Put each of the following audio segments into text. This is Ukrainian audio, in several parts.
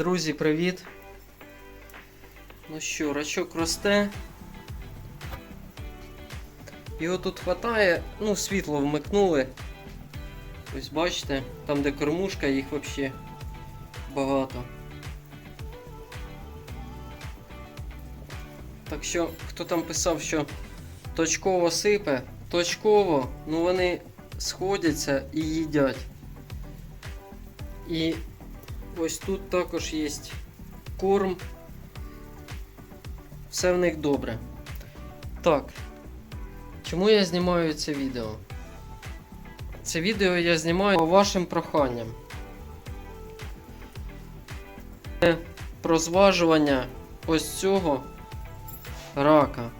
Друзі, привіт! Ну що, рачок росте. Його тут хватає, ну, світло вмикнули. Ось бачите, там де кормушка, їх взагалі багато. Так що, хто там писав, що точково сипе, точково, ну вони сходяться і їдять. І ось тут також є корм. Все в них добре. Так. Чому я знімаю це відео? Це відео я знімаю по вашим проханням. Це Про зважування ось цього рака.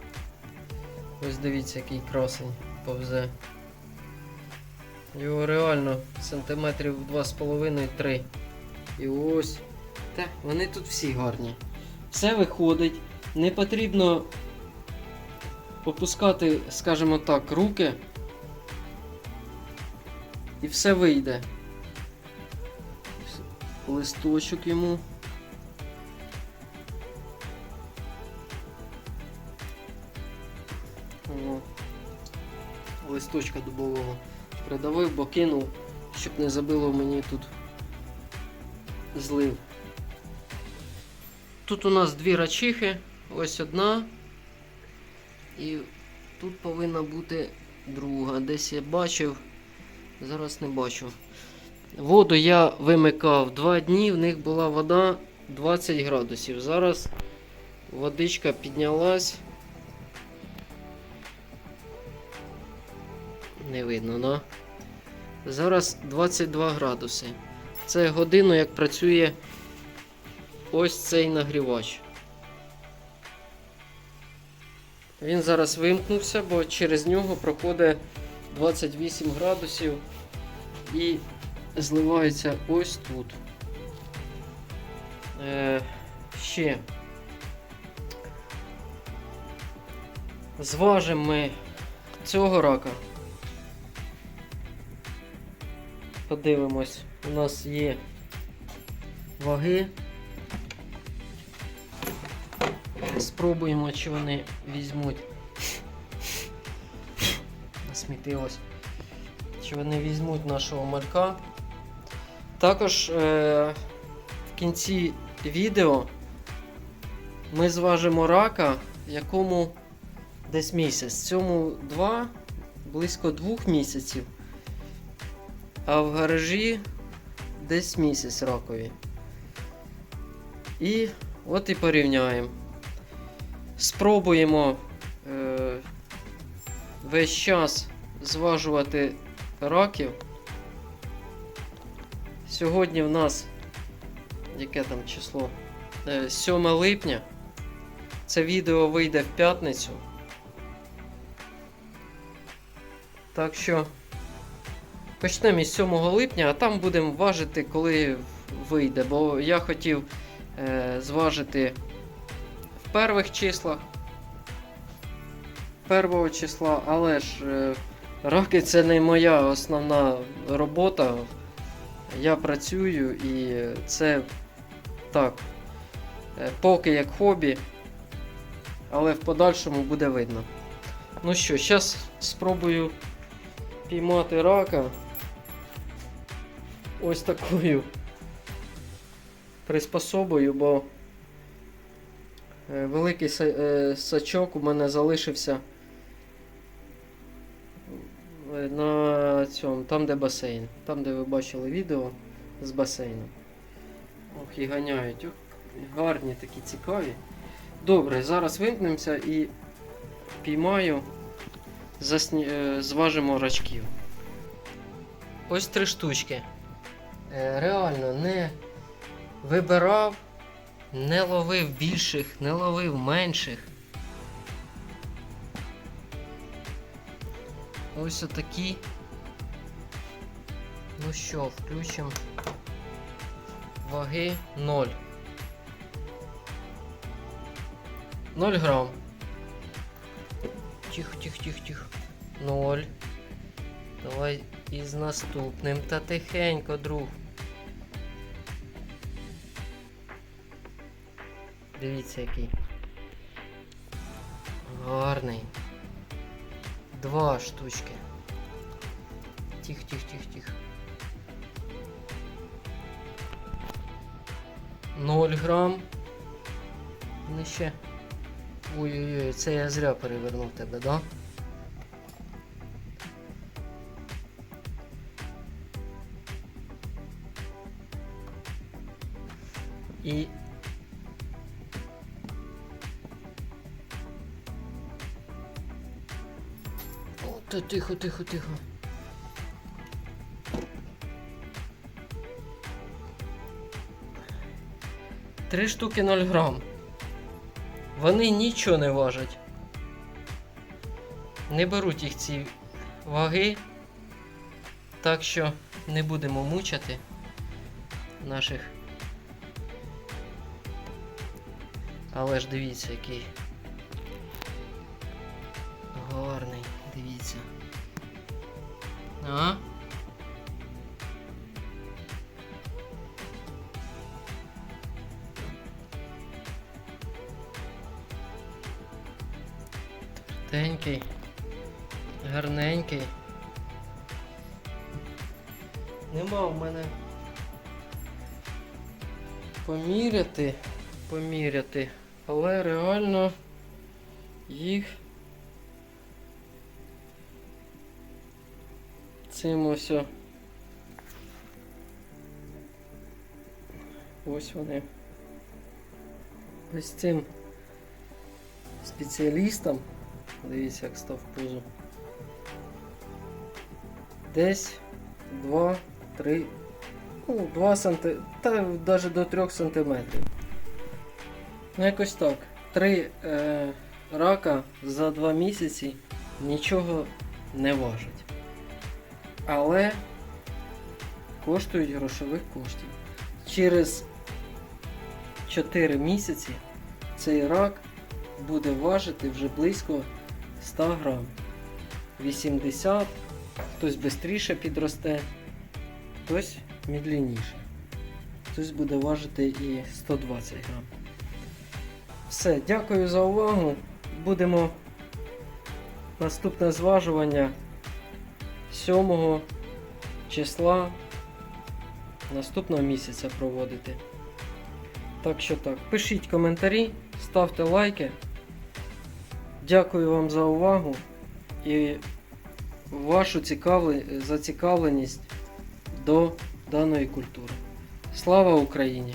Ось дивіться, який красень повзе. Його реально сантиметрів 2,5-3. І ось. Так, вони тут всі гарні. Все виходить. Не потрібно опускати, скажімо так, руки. І все вийде. Листочок йому. О, листочка дубового придавив, бо кинув, щоб не забило мені тут злив. Тут у нас дві рачихи, ось одна. І тут повинна бути друга. Десь я бачив, зараз не бачу. Воду я вимикав два дні, в них була вода 20 градусів. Зараз водичка піднялась. Не видно, да? Зараз 22 градуси. Це годину, як працює ось цей нагрівач. Він зараз вимкнувся, бо через нього проходить 28 градусів і зливається ось тут. Е, ще. Зважимо ми цього рака. Подивимось, у нас є ваги. Спробуємо, чи вони візьмуть. Насмітилось. Чи вони візьмуть нашого малька. Також е- в кінці відео ми зважимо рака, якому десь місяць. Цьому два, близько двох місяців. А в гаражі десь місяць ракові. І от і порівняємо. Спробуємо е, весь час зважувати раків. Сьогодні в нас яке там число? Е, 7 липня. Це відео вийде в п'ятницю. Так що почнемо із 7 липня, а там будемо важити, коли вийде. Бо я хотів е, зважити в перших числах. Першого числа, але ж е, раки це не моя основна робота. Я працюю і це так, е, поки як хобі, але в подальшому буде видно. Ну що, зараз спробую піймати рака ось такою приспособою, бо е, великий е, сачок у мене залишився е, на цьому, там де басейн. Там, де ви бачили відео з басейну. Ох, і ганяють. Ох, гарні такі цікаві. Добре, зараз вимкнемося і піймаю, засні... зважимо рачків. Ось три штучки. Е, Реально не вибирав, не ловив більших, не ловив менших. Ось отакі. Ну що, включимо ваги 0. 0 грам. Тихо, тихо, тихо, тихо. 0. Давай із наступним. Та тихенько, друг. Дивіться який. Гарний. Два штучки. Тих, тих, тих, тих. 0 грам. Ну ще. Ой-ой-ой, це я зря перевернув тебе, да? І. та тихо, тихо, тихо. Три штуки 0 грам. Вони нічого не важать. Не беруть їх ці ваги. Так що не будемо мучати наших. Але ж дивіться, який гарний. А? Гарненький. Нема в мене поміряти, поміряти, але реально їх цим ось ось вони. Ось цим спеціалістам, дивіться, як став позу. Десь 2, 3, ну, 2 см, та навіть до 3 сантиметрів. Ну, якось так. Три е, рака за 2 місяці нічого не важать. Але коштують грошових коштів. Через 4 місяці цей рак буде важити вже близько 100 грам. 80, хтось швидше підросте, хтось медленніше. Хтось буде важити і 120 грам. Все, дякую за увагу. Будемо наступне зважування 7 числа наступного місяця проводити. Так що так, пишіть коментарі, ставте лайки. Дякую вам за увагу і вашу цікавле- зацікавленість до даної культури. Слава Україні!